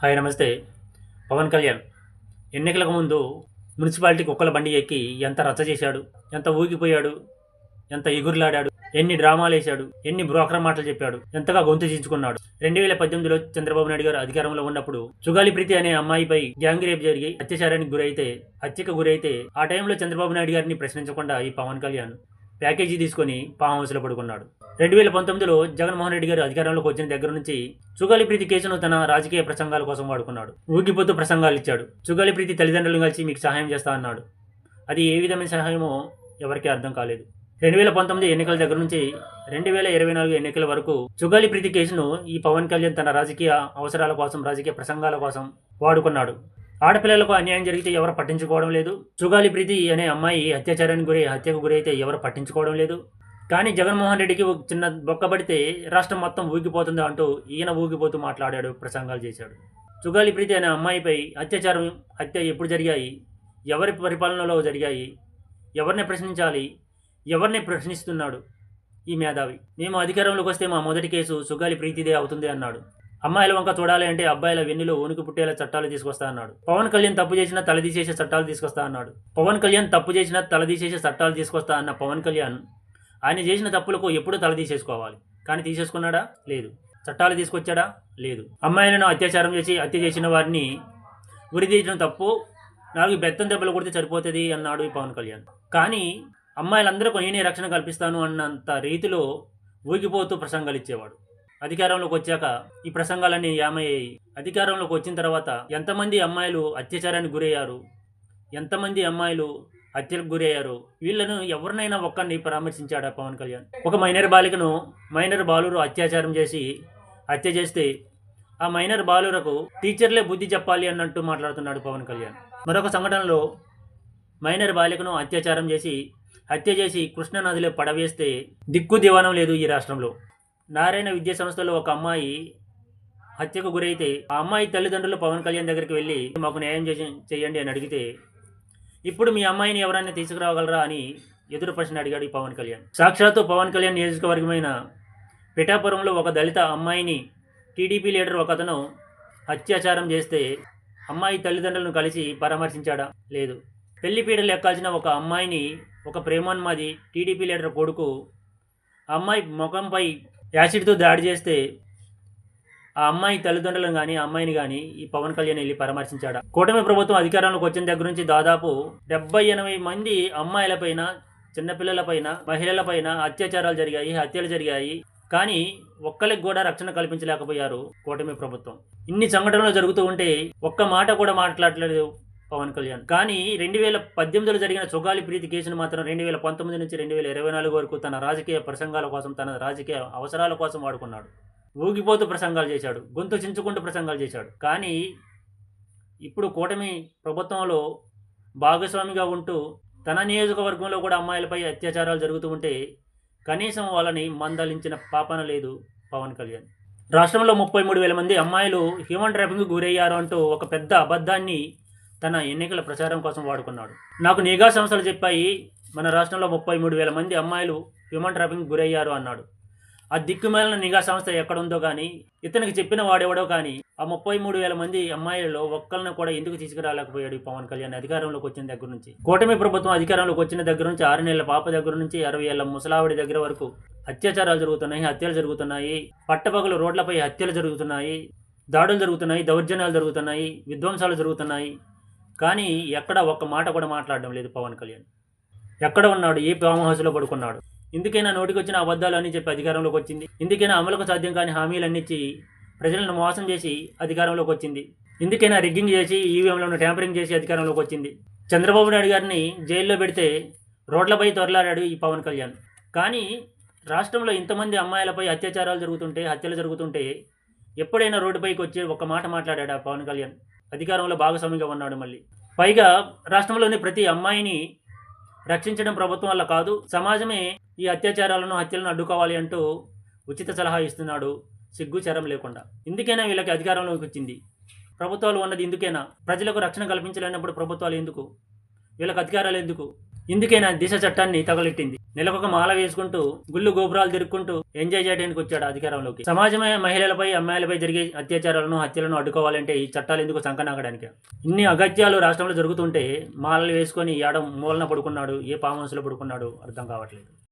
Hi నమస్తే. పవన్ కళ్యాణ్ ఎన్నికలకు ముందు మున్సిపాలిటీ కుక్కల బండి ఎక్కి ఎంత రచ్చ చేశాడు ఎంత ఊగిపోయాడు ఎంత ఎగురులాడాడు ఎన్ని డ్రామాలు వేశాడు ఎన్ని బ్రోకర్ మాటలు చెప్పాడు ఎంతగా గొంతు చించుకున్నాడు. రెండు వేల పద్దెనిమిదిలో చంద్రబాబు నాయుడు గారు అధికారంలో ఉన్నప్పుడు చుగాలి ప్రీతి అనే అమ్మాయిపై గ్యాంగ్ రేప్ జరిగి అత్యాచారానికి గురైతే హత్యకు గురైతే ఆ టైంలో చంద్రబాబు నాయుడు గారిని ప్రశ్నించకుండా ఈ పవన్ కళ్యాణ్ ప్యాకేజీ తీసుకొని ఫామ్ హౌస్లో పడుకున్నాడు. రెండు వేల పంతొమ్మిదిలో జగన్మోహన్ రెడ్డి గారు అధికారంలోకి వచ్చిన దగ్గర నుంచి చుగాలి ప్రీతి కేసును తన రాజకీయ ప్రసంగాల కోసం వాడుకున్నాడు. ఊగిపోతూ ప్రసంగాలు ఇచ్చాడు. చుగాలి ప్రీతి తల్లిదండ్రులు కలిసి మీకు సహాయం చేస్తా అన్నాడు. అది ఏ విధమైన సహాయమో ఎవరికీ అర్థం కాలేదు. రెండు వేల పంతొమ్మిది ఎన్నికల దగ్గర నుంచి రెండు వేల ఇరవై నాలుగు ఎన్నికల వరకు చుగాలి ప్రీతి కేసును ఈ పవన్ కళ్యాణ్ తన రాజకీయ అవసరాల కోసం రాజకీయ ప్రసంగాల కోసం వాడుకున్నాడు. ఆడపిల్లలకు అన్యాయం జరిగితే ఎవరు పట్టించుకోవడం లేదు. సుగాలి ప్రీతి అనే అమ్మాయి అత్యాచారానికి గురై హత్యకు గురైతే ఎవరు పట్టించుకోవడం లేదు. కానీ జగన్మోహన్ రెడ్డికి ఒక చిన్న బొక్కబడితే రాష్ట్రం మొత్తం ఊగిపోతుంది అంటూ ఈయన ఊగిపోతూ మాట్లాడాడు ప్రసంగాలు చేశాడు. సుగాలి ప్రీతి అనే అమ్మాయిపై అత్యాచారం హత్య ఎప్పుడు జరిగాయి? ఎవరి పరిపాలనలో జరిగాయి? ఎవరిని ప్రశ్నించాలి? ఎవరిని ప్రశ్నిస్తున్నాడు? ఈ మేధావి. మేము అధికారంలోకి వస్తే మా మొదటి కేసు సుగాలి ప్రీతిదే అవుతుంది అన్నాడు. అమ్మాయిల వంక చూడాలి అంటే అబ్బాయిల వెన్నులో ఉనికి పుట్టేలా చట్టాలు తీసుకొస్తా అన్నాడు. పవన్ కళ్యాణ్ తప్పు చేసినా తలదీసేసే చట్టాలు తీసుకొస్తా అన్నాడు. పవన్ కళ్యాణ్ తప్పు చేసినా తలదీసేసే చట్టాలు తీసుకొస్తా అన్న పవన్ కళ్యాణ్ ఆయన చేసిన తప్పులకు ఎప్పుడూ తలదీసేసుకోవాలి కానీ తీసేసుకున్నాడా? లేదు. చట్టాలు తీసుకొచ్చాడా? లేదు. అమ్మాయిలను అత్యాచారం చేసి హత్య చేసిన వారిని ఉరిదీయడం తప్పు. నాలుగు బెత్తం దెబ్బలు కొడితే సరిపోతుంది అన్నాడు ఈ పవన్ కళ్యాణ్. కానీ అమ్మాయిలందరికీ నేనే రక్షణ కల్పిస్తాను అన్నంత రీతిలో ఊగిపోతూ ప్రసంగాలు ఇచ్చేవాడు. అధికారంలోకి వచ్చాక ఈ ప్రసంగాలన్నీ యామయ్యాయి. అధికారంలోకి వచ్చిన తర్వాత ఎంతమంది అమ్మాయిలు అత్యాచారానికి గురయ్యారు? ఎంతమంది అమ్మాయిలు హత్యలకు గురయ్యారు? వీళ్ళను ఎవరినైనా ఒక్కరిని పరామర్శించాడా పవన్ కళ్యాణ్? ఒక మైనర్ బాలికను మైనర్ బాలురు అత్యాచారం చేసి హత్య చేస్తే ఆ మైనర్ బాలురకు టీచర్లే బుద్ధి చెప్పాలి అన్నట్టు మాట్లాడుతున్నాడు పవన్ కళ్యాణ్. మరొక సంఘటనలో మైనర్ బాలికను అత్యాచారం చేసి హత్య చేసి కృష్ణానదిలో పడవేస్తే దిక్కు దివానం లేదు ఈ రాష్ట్రంలో. నారాయణ విద్యా సంస్థలో ఒక అమ్మాయి హత్యకు గురైతే ఆ అమ్మాయి తల్లిదండ్రులు పవన్ కళ్యాణ్ దగ్గరికి వెళ్ళి మాకు న్యాయం చేసి చేయండి అని అడిగితే ఇప్పుడు మీ అమ్మాయిని ఎవరైనా తీసుకురాగలరా? అని ఎదురు ప్రశ్న అడిగాడు ఈ పవన్ కళ్యాణ్. సాక్షాత్తు పవన్ కళ్యాణ్ నియోజకవర్గమైన పిఠాపురంలో ఒక దళిత అమ్మాయిని టీడీపీ లీడర్ ఒకతను అత్యాచారం చేస్తే అమ్మాయి తల్లిదండ్రులను కలిసి పరామర్శించాడా? లేదు. పెళ్ళి పీడలు ఎక్కాల్సిన ఒక అమ్మాయిని ఒక ప్రేమోన్మాది టీడీపీ లీడర్ కొడుకు ఆ అమ్మాయి ముఖంపై యాసిడ్తో దాడి చేస్తే ఆ అమ్మాయి తల్లిదండ్రులను కానీ అమ్మాయిని కానీ ఈ పవన్ కళ్యాణ్ వెళ్ళి పరామర్శించాడు? కూటమి ప్రభుత్వం అధికారంలోకి వచ్చిన దగ్గర నుంచి దాదాపు డెబ్బై ఎనభై మంది అమ్మాయిలపైన చిన్నపిల్లలపైన మహిళలపైన అత్యాచారాలు జరిగాయి హత్యలు జరిగాయి. కానీ ఒక్కరికి కూడా రక్షణ కల్పించలేకపోయారు కూటమి ప్రభుత్వం. ఇన్ని సంఘటనలు జరుగుతూ ఉంటే ఒక్క మాట కూడా మాట్లాడలేదు పవన్ కళ్యాణ్. కానీ రెండు వేల పద్దెనిమిదిలో జరిగిన చొగాలి ప్రీతి కేసును మాత్రం రెండు వేల పంతొమ్మిది నుంచి రెండు వేల ఇరవై నాలుగు వరకు తన రాజకీయ ప్రసంగాల కోసం తన రాజకీయ అవసరాల కోసం వాడుకున్నాడు. ఊగిపోతూ ప్రసంగాలు చేశాడు. గొంతు చించుకుంటూ ప్రసంగాలు చేశాడు. కానీ ఇప్పుడు కూటమి ప్రభుత్వంలో భాగస్వామిగా ఉంటూ తన నియోజకవర్గంలో కూడా అమ్మాయిలపై అత్యాచారాలు జరుగుతూ ఉంటే కనీసం వాళ్ళని మందలించిన పాపన లేదు పవన్ కళ్యాణ్. రాష్ట్రంలో ముప్పై మూడు వేల మంది అమ్మాయిలు హ్యూమన్ ట్రాఫింగ్ గురయ్యారు అంటూ ఒక పెద్ద అబద్ధాన్ని తన ఎన్నికల ప్రచారం కోసం వాడుకున్నాడు. నాకు నిఘా సంస్థలు చెప్పాయి మన రాష్ట్రంలో ముప్పై మూడు వేల మంది అమ్మాయిలు హ్యూమన్ ట్రాఫింగ్ గురయ్యారు అన్నాడు. ఆ దిక్కుమాలిన నిఘా సంస్థ ఎక్కడుందో కానీ ఇతనికి చెప్పిన వాడెవడో కానీ ఆ ముప్పై మూడు వేల మంది అమ్మాయిలలో ఒక్కరిని కూడా ఎందుకు తీసుకురాలేకపోయాడు పవన్ కళ్యాణ్ అధికారంలోకి వచ్చిన దగ్గర నుంచి. కూటమి ప్రభుత్వం అధికారంలోకి వచ్చిన దగ్గర నుంచి ఆరు నెలల పాప దగ్గర నుంచి అరవై ఏళ్ళ ముసలావిడి దగ్గర వరకు అత్యాచారాలు జరుగుతున్నాయి హత్యలు జరుగుతున్నాయి పట్టపగలు రోడ్లపై హత్యలు జరుగుతున్నాయి దాడులు జరుగుతున్నాయి దౌర్జన్యాలు జరుగుతున్నాయి విధ్వంసాలు జరుగుతున్నాయి. కానీ ఎక్కడ ఒక్క మాట కూడా మాట్లాడడం లేదు పవన్ కళ్యాణ్. ఎక్కడ ఉన్నాడు? ఏ ఫామ్ హౌస్లో పడుకున్నాడు? ఇందుకైనా నోటికి వచ్చిన అబద్ధాలు అని చెప్పి అధికారంలోకి వచ్చింది. ఇందుకైనా అమలుకు సాధ్యం కాని హామీలు ఇచ్చి ప్రజలను మోసం చేసి అధికారంలోకి వచ్చింది. ఇందుకైనా రిగ్గింగ్ చేసి ఈవీఎంలను ట్యాంపరింగ్ చేసి అధికారంలోకి వచ్చింది. చంద్రబాబు నాయుడు గారిని జైల్లో పెడితే రోడ్లపై తొరలాడాడు ఈ పవన్ కళ్యాణ్. కానీ రాష్ట్రంలో ఇంతమంది అమ్మాయిలపై అత్యాచారాలు జరుగుతుంటే హత్యలు జరుగుతుంటే ఎప్పుడైనా రోడ్డుపైకి వచ్చి ఒక మాట మాట్లాడా పవన్ కళ్యాణ్? అధికారంలో భాగస్వామిగా ఉన్నాడు మళ్ళీ. పైగా రాష్ట్రంలోని ప్రతి అమ్మాయిని రక్షించడం ప్రభుత్వం వల్ల కాదు సమాజమే ఈ అత్యాచారాలను హత్యలను అడ్డుకోవాలి అంటూ ఉచిత సలహా ఇస్తున్నాడు సిగ్గు చరం లేకుండా. ఇందుకైనా వీళ్ళకి అధికారంలోకి వచ్చింది? ప్రభుత్వాలు ఉన్నది ఎందుకైనా ప్రజలకు రక్షణ కల్పించలేనప్పుడు ప్రభుత్వాలు ఎందుకు? వీళ్ళకి అధికారాలు ఎందుకు? ఇందుకైనా దిశ చట్టాన్ని తగలెట్టింది. నెలకొక మాల వేసుకుంటూ గుళ్ళు గోపురాలు తిరుక్కుంటూ ఎంజాయ్ చేయడానికి వచ్చాడు అధికారంలోకి. సమాజమే మహిళలపై అమ్మాయిలపై జరిగే అత్యాచారాలను హత్యలను అడ్డుకోవాలంటే ఈ చట్టాలు ఎందుకు సంకనాగడానికి? ఇన్ని అగత్యాలు రాష్ట్రంలో జరుగుతుంటే మాలలు వేసుకొని ఏడ మూలన పడుకున్నాడు ఏ ఫామ్ పడుకున్నాడు అర్థం కావట్లేదు.